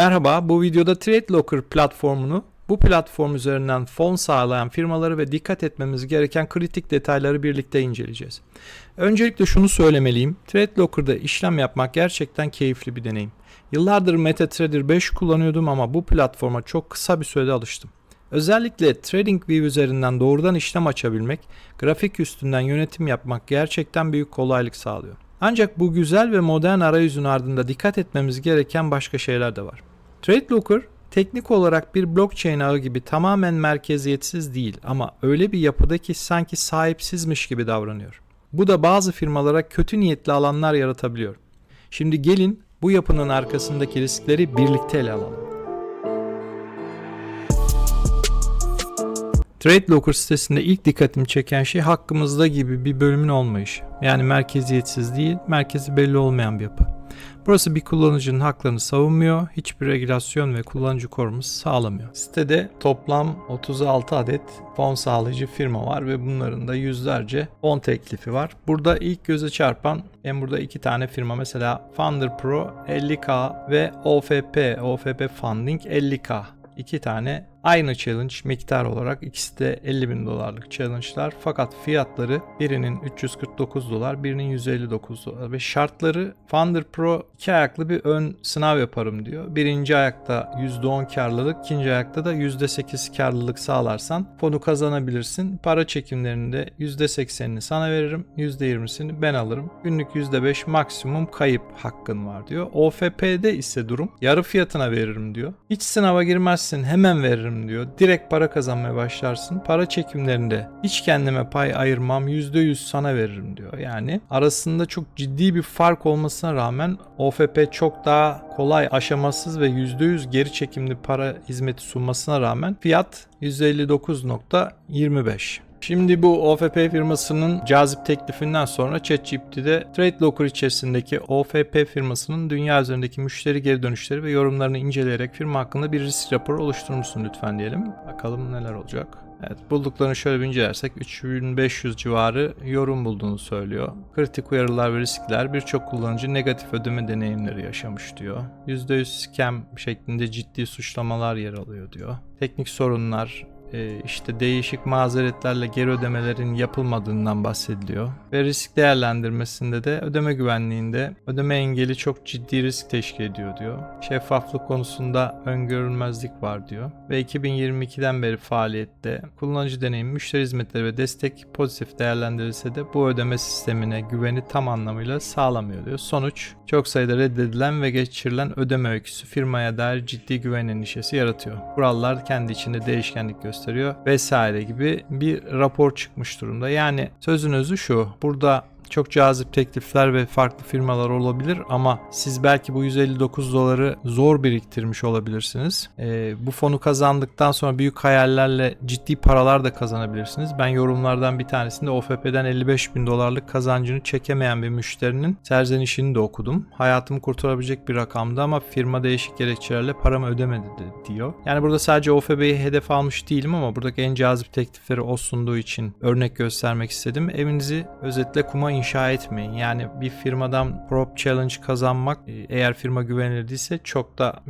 Merhaba, bu videoda TradeLocker platformunu bu platform üzerinden fon sağlayan firmaları ve dikkat etmemiz gereken kritik detayları birlikte inceleyeceğiz. Öncelikle şunu söylemeliyim. TradeLocker'da işlem yapmak gerçekten keyifli bir deneyim. Yıllardır MetaTrader 5 kullanıyordum ama bu platforma çok kısa bir sürede alıştım. Özellikle TradingView üzerinden doğrudan işlem açabilmek, grafik üstünden yönetim yapmak gerçekten büyük kolaylık sağlıyor. Ancak bu güzel ve modern arayüzün ardında dikkat etmemiz gereken başka şeyler de var. TradeLocker teknik olarak bir blockchain ağı gibi tamamen merkeziyetsiz değil ama öyle bir yapıda ki sanki sahipsizmiş gibi davranıyor. Bu da bazı firmalara kötü niyetli alanlar yaratabiliyor. Şimdi gelin bu yapının arkasındaki riskleri birlikte ele alalım. TradeLocker sitesinde ilk dikkatimi çeken şey hakkımızda gibi bir bölümün olmayışı. Yani merkeziyetsiz değil, merkezi belli olmayan bir yapı. Burası bir kullanıcının haklarını savunmuyor, hiçbir regülasyon ve kullanıcı koruması sağlamıyor. Sitede toplam 36 adet fon sağlayıcı firma var ve bunların da yüzlerce fon teklifi var. Burada ilk göze çarpan en burada iki tane firma mesela Funder Pro 50k ve OFP, OFP Funding 50k. İki tane Aynı challenge miktar olarak ikisi de 50 bin dolarlık challenge'lar fakat fiyatları birinin 349 dolar birinin 159 dolar ve şartları Thunder Pro iki ayaklı bir ön sınav yaparım diyor. Birinci ayakta %10 karlılık ikinci ayakta da %8 karlılık sağlarsan fonu kazanabilirsin. Para çekimlerinde %80'ini sana veririm %20'sini ben alırım. Günlük %5 maksimum kayıp hakkın var diyor. OFP'de ise durum yarı fiyatına veririm diyor. Hiç sınava girmezsin hemen veririm veririm diyor. Direkt para kazanmaya başlarsın. Para çekimlerinde hiç kendime pay ayırmam %100 sana veririm diyor. Yani arasında çok ciddi bir fark olmasına rağmen OFP çok daha kolay, aşamasız ve %100 geri çekimli para hizmeti sunmasına rağmen fiyat 159.25. Şimdi bu OFP firmasının cazip teklifinden sonra ChatGPT'de TradeLocker içerisindeki OFP firmasının dünya üzerindeki müşteri geri dönüşleri ve yorumlarını inceleyerek firma hakkında bir risk raporu oluşturmuşsun lütfen diyelim. Bakalım neler olacak. Evet bulduklarını şöyle bir incelersek 3500 civarı yorum bulduğunu söylüyor. Kritik uyarılar ve riskler birçok kullanıcı negatif ödeme deneyimleri yaşamış diyor. %100 scam şeklinde ciddi suçlamalar yer alıyor diyor. Teknik sorunlar, işte değişik mazeretlerle geri ödemelerin yapılmadığından bahsediliyor. Ve risk değerlendirmesinde de ödeme güvenliğinde ödeme engeli çok ciddi risk teşkil ediyor diyor. Şeffaflık konusunda öngörülmezlik var diyor. Ve 2022'den beri faaliyette kullanıcı deneyim, müşteri hizmetleri ve destek pozitif değerlendirilse de bu ödeme sistemine güveni tam anlamıyla sağlamıyor diyor. Sonuç çok sayıda reddedilen ve geçirilen ödeme öyküsü firmaya dair ciddi güven endişesi yaratıyor. Kurallar kendi içinde değişkenlik gösteriyor vesaire gibi bir rapor çıkmış durumda. Yani sözün özü şu. Burada çok cazip teklifler ve farklı firmalar olabilir ama siz belki bu 159 doları zor biriktirmiş olabilirsiniz. E, bu fonu kazandıktan sonra büyük hayallerle ciddi paralar da kazanabilirsiniz. Ben yorumlardan bir tanesinde OFP'den 55 bin dolarlık kazancını çekemeyen bir müşterinin serzenişini de okudum. Hayatımı kurtarabilecek bir rakamdı ama firma değişik gerekçelerle paramı ödemedi diyor. Yani burada sadece OFB'yi hedef almış değilim ama buradaki en cazip teklifleri o sunduğu için örnek göstermek istedim. Evinizi özetle kuma inşa etmeyin. Yani bir firmadan prop challenge kazanmak e, eğer firma güvenilir değilse çok da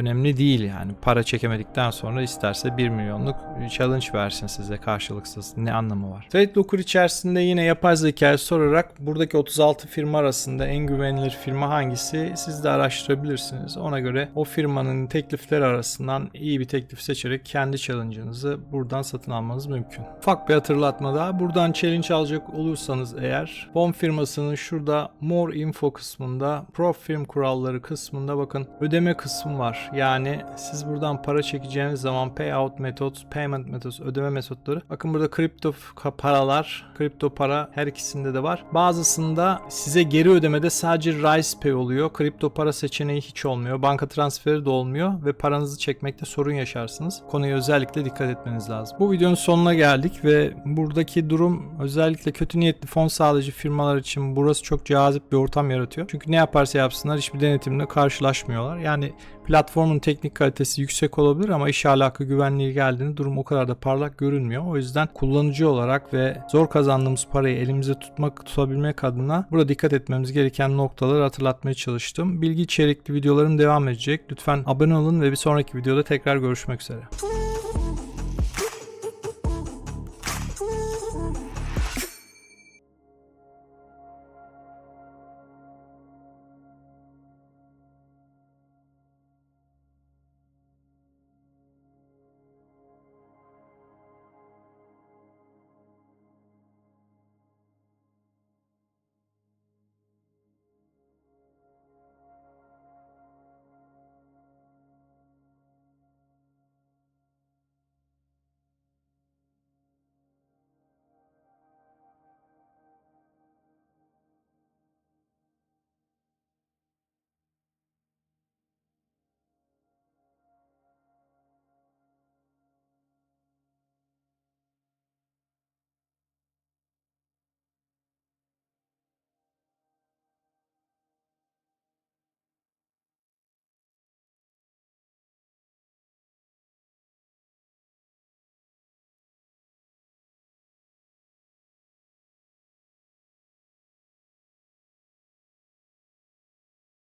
önemli değil yani. Para çekemedikten sonra isterse 1 milyonluk challenge versin size karşılıksız. Ne anlamı var? TradeLocker içerisinde yine yapay zeka sorarak buradaki 36 firma arasında en güvenilir firma hangisi siz de araştırabilirsiniz. Ona göre o firmanın teklifleri arasından iyi bir teklif seçerek kendi challenge'ınızı buradan satın almanız mümkün. Ufak bir hatırlatma daha. Buradan challenge alacak olursanız eğer Bom firmasının şurada More Info kısmında Pro Firm kuralları kısmında bakın ödeme kısmı var. Yani siz buradan para çekeceğiniz zaman payout methods, payment methods, ödeme metotları. Bakın burada kripto paralar, kripto para her ikisinde de var. Bazısında size geri ödemede sadece Rise Pay oluyor. Kripto para seçeneği hiç olmuyor. Banka transferi de olmuyor ve paranızı çekmekte sorun yaşarsınız. Konuya özellikle dikkat etmeniz lazım. Bu videonun sonuna geldik ve buradaki durum özellikle kötü niyetli fon sağlayıcı firmalar için burası çok cazip bir ortam yaratıyor. Çünkü ne yaparsa yapsınlar hiçbir denetimle karşılaşmıyorlar. Yani platform Platformun teknik kalitesi yüksek olabilir ama iş alaka güvenliği geldiğinde durum o kadar da parlak görünmüyor. O yüzden kullanıcı olarak ve zor kazandığımız parayı elimizde tutmak tutabilmek adına burada dikkat etmemiz gereken noktaları hatırlatmaya çalıştım. Bilgi içerikli videolarım devam edecek. Lütfen abone olun ve bir sonraki videoda tekrar görüşmek üzere.